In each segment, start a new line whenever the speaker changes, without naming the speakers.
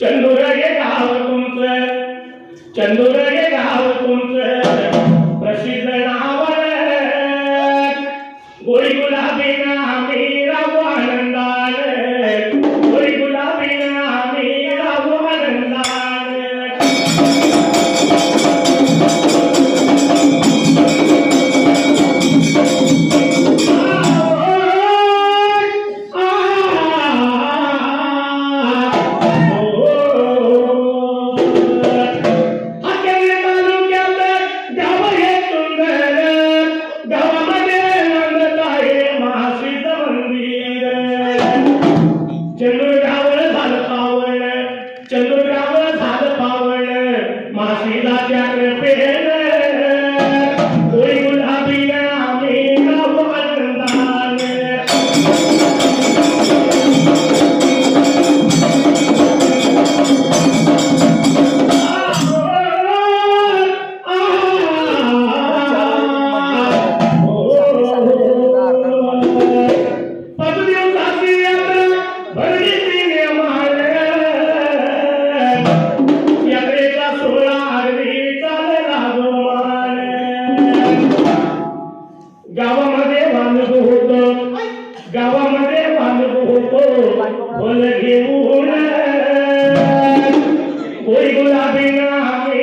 चंदुरा ये कहा तुमसे चंदुरा We're Yeah. আমারে ভালো তো বলে গেউ না ওই গোলাপি না আমি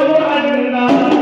أن